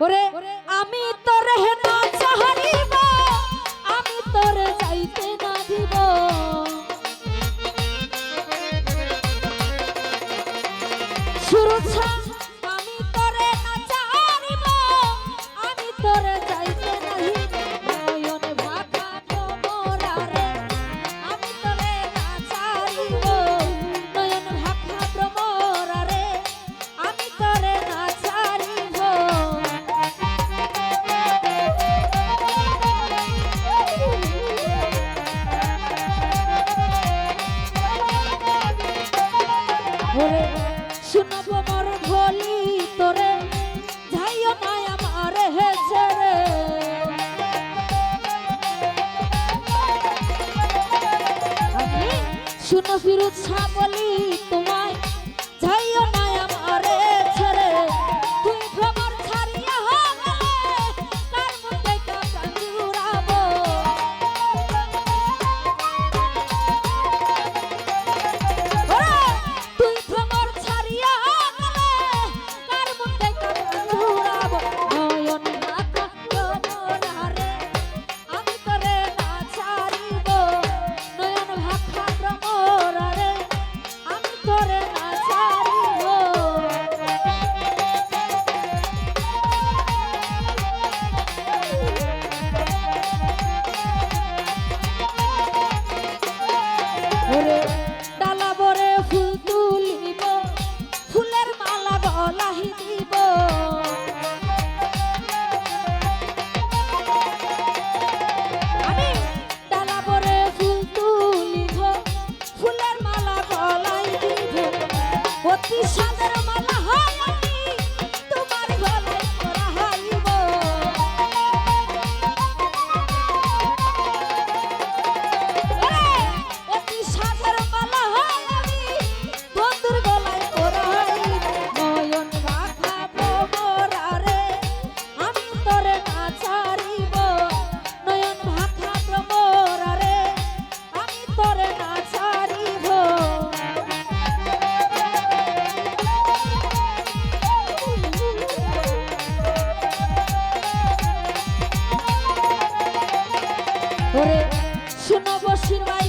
ওরে আমি তোরে না চাহারিব আমি তোরে যাইতে না দিব। সুরক্ষা শুনো ফিরুজ ছাগল দিব ওরে শোনো বসির ভাই